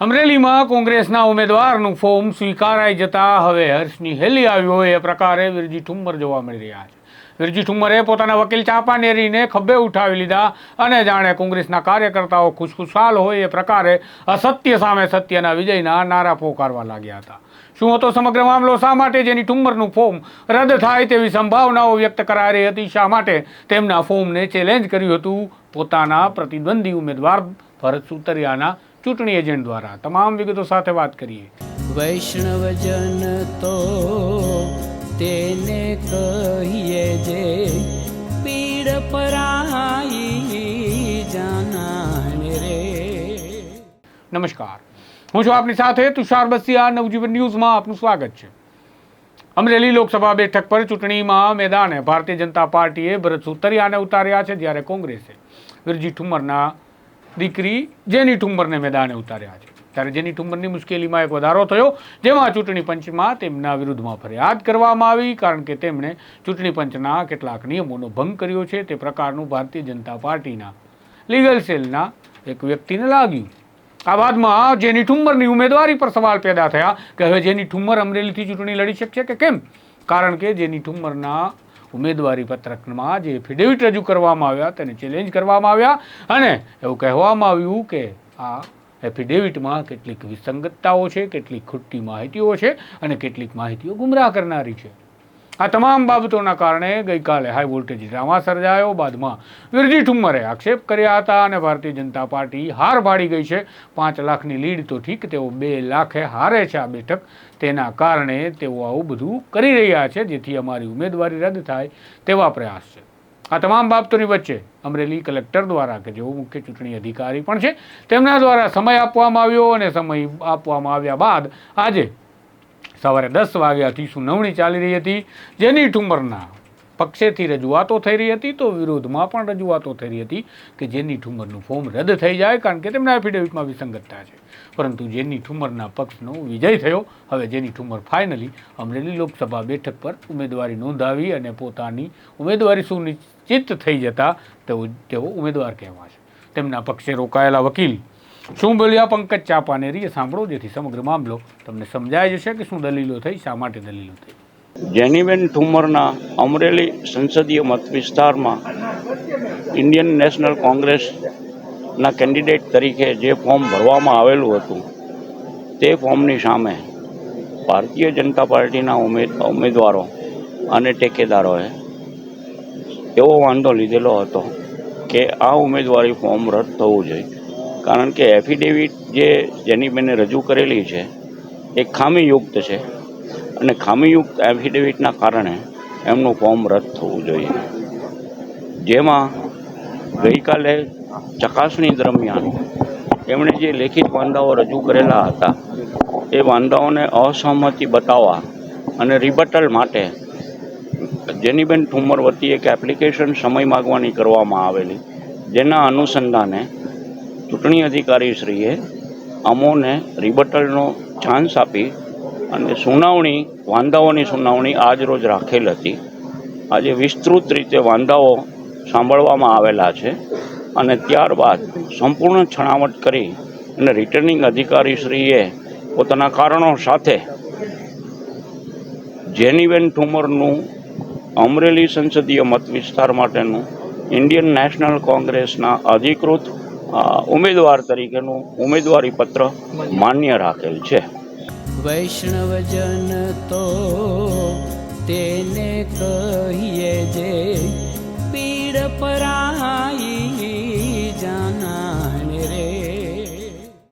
અમરેલીમાં કોંગ્રેસના ઉમેદવારનું ફોર્મ સ્વીકારાઈ જતા હવે હર્ષની હેલી આવી હોય એ પ્રકારે વિરજી ઠુમ્મર જોવા મળી રહ્યા છે. વિરજી ઠુમ્મરે પોતાના વકીલ ચાંપાનેરીને ખભે ઉઠાવી લીધા અને જાણે કોંગ્રેસના કાર્યકર્તાઓ ખુશખુશાલ હોય એ પ્રકારે અસત્ય સામે સત્યના વિજયના નારા પોકારવા લાગ્યા હતા. શું હતો સમગ્ર મામલો? શા માટે જેની ઠુમ્મરનું ફોર્મ રદ થાય તેવી સંભાવનાઓ વ્યક્ત કરાઈ રહી હતી? શા માટે તેમના ફોર્મને ચેલેન્જ કર્યું હતું? પોતાના પ્રતિદ્વંદી ઉમેદવાર ભરત સુતરિયાના ચૂંટણી એજન્ટ દ્વારા. તમામ વિગતો સાથે વાત કરીએ. વૈષ્ણવજન તો તેને કહીએ જે પીડ પરાઈ જાનાને રે. નમસ્કાર. હું છું આપની સાથે તુષાર બસિયા નવજીવન ન્યૂઝમાં આપનું સ્વાગત છે. અમરેલી લોકસભા બેઠક પર ચૂંટણીમાં મેદાને ભારતીય જનતા પાર્ટીએ ભરત સુતરિયાને ઉતાર્યા છે જ્યારે કોંગ્રેસે. વિરજી ઠુમ્મરના દીકરી જેની ઠુંબરને મેદાને ઉતાર્યા છે. ત્યારે જેની ઠુમ્મરની મુશ્કેલીમાં એક વધારો થયો, જેમાં ચૂંટણી પંચમાં તેમના વિરુદ્ધમાં ફરિયાદ કરવામાં આવી, કારણ કે તેમણે ચૂંટણી પંચના કેટલાક નિયમોનો ભંગ કર્યો છે. તે પ્રકારનું ભારતીય જનતા પાર્ટીના લીગલ સેલના એક વ્યક્તિને લાગ્યું. આ બાદમાં જેની ઠુંબરની ઉમેદવારી પર સવાલ પેદા થયા કે હવે જેની ઠુંબર અમરેલીથી ચૂંટણી લડી શકશે કે કેમ? કારણ કે જેની ઠુમ્મરના ઉમેદવારી પત્રકમાં જે એફિડેવિટ રજૂ કરવામાં આવ્યા, તેને ચેલેન્જ કરવામાં આવ્યા અને એવું કહેવામાં આવ્યું કે આ એફિડેવિટમાં કેટલીક વિસંગતતાઓ છે, કેટલીક ખોટી માહિતીઓ છે અને કેટલીક માહિતીઓ ગુમરાહ કરનારી છે. આ તમામ બાબતોના કારણે ગઈકાલે હાઈ વોલ્ટેજ ડ્રામા સર્જાયો. બાદમાં વિરજી ઠુમ્મરે આક્ષેપ કર્યા હતા અને ભારતીય જનતા પાર્ટી હાર પાડી ગઈ છે. પાંચ લાખની લીડ તો ઠીક, તેઓ બે લાખે હારે છે આ બેઠક. તેના કારણે તેઓ આવું બધું કરી રહ્યા છે, જેથી અમારી ઉમેદવારી રદ થાય તેવા પ્રયાસ છે. આ તમામ બાબતોની વચ્ચે અમરેલી કલેક્ટર દ્વારા, કે જેઓ મુખ્ય ચૂંટણી અધિકારી પણ છે, તેમના દ્વારા સમય આપવામાં આવ્યો અને સમય આપવામાં આવ્યા બાદ આજે સવારે દસ વાગ્યાથી સુનાવણી ચાલી રહી હતી? જેની ઠુમરના પક્ષેથી રજૂઆતો થઈ રહી હતી તો વિરોધમાં પણ રજૂઆતો થઈ રહી હતી કે જેની ઠુમરનું ફોર્મ રદ થઈ જાય કારણ કે તેમના એફિડેવિટમાં વિસંગતતા છે. પરંતુ જેની ઠુમરના પક્ષનો વિજય થયો, હવે જેની ઠુમર ફાઇનલી અમરેલી લોકસભા બેઠક પર ઉમેદવારી નોંધાવી અને પોતાની ઉમેદવારી સુનિશ્ચિત થઈ જતા તેઓ તેઓ ઉમેદવાર કહેવા છે તેમના પક્ષે રોકાયેલા વકીલ શું બોલ્યા પંકજ ચાપાનેરી એ સાંભળો, જેથી સમગ્ર મામલો તમને સમજાય જશે કે શું દલીલો થઈ, શા માટે દલીલો થઈ. જેનીબેન ઠુમરના અમરેલી સંસદીય મત વિસ્તારમાં ઇન્ડિયન નેશનલ કોંગ્રેસના કેન્ડિડેટ તરીકે જે ફોર્મ ભરવામાં આવેલું હતું, તે ફોર્મની સામે ભારતીય જનતા પાર્ટીના ઉમેદ ઉમેદવારો અને ટેકેદારોએ એવો વાંધો લીધેલો હતો કે આ ઉમેદવારી ફોર્મ રદ થવું જોઈએ. કારણ કે એફિડેવિટ જે જેનીબેને રજૂ કરેલી છે, એ ખામીયુક્ત છે અને ખામીયુક્ત એફિડેવિટના કારણે એમનું ફોર્મ રદ થવું જોઈએ. જેમાં ગઈકાલે ચકાસણી દરમિયાન એમણે જે લેખિત વાંધાઓ રજૂ કરેલા હતા, એ વાંધાઓને અસહમતિ બતાવવા અને રિબટલ માટે જેનીબેન ઠુમર વતી એક એપ્લિકેશન સમય માગવાની કરવામાં આવેલી, જેના અનુસંધાને ચૂંટણી અધિકારીશ્રીએ અમોને રિબટલનો ચાન્સ આપી અને સુનાવણી, વાંધાઓની સુનાવણી આજ રોજ રાખેલ હતી. આજે વિસ્તૃત રીતે વાંધાઓ સાંભળવામાં આવેલા છે અને ત્યારબાદ સંપૂર્ણ છણાવટ કરી અને રિટર્નિંગ અધિકારીશ્રીએ પોતાના કારણો સાથે જેનીબેન ઠુમરનું અમરેલી સંસદીય મત વિસ્તાર માટેનું ઇન્ડિયન નેશનલ કોંગ્રેસના અધિકૃત ઉમેદવાર તરીકેનું ઉમેદવારી પત્ર માન્ય રાખેલ છે. વૈષ્ણવજન તો તેને કહીએ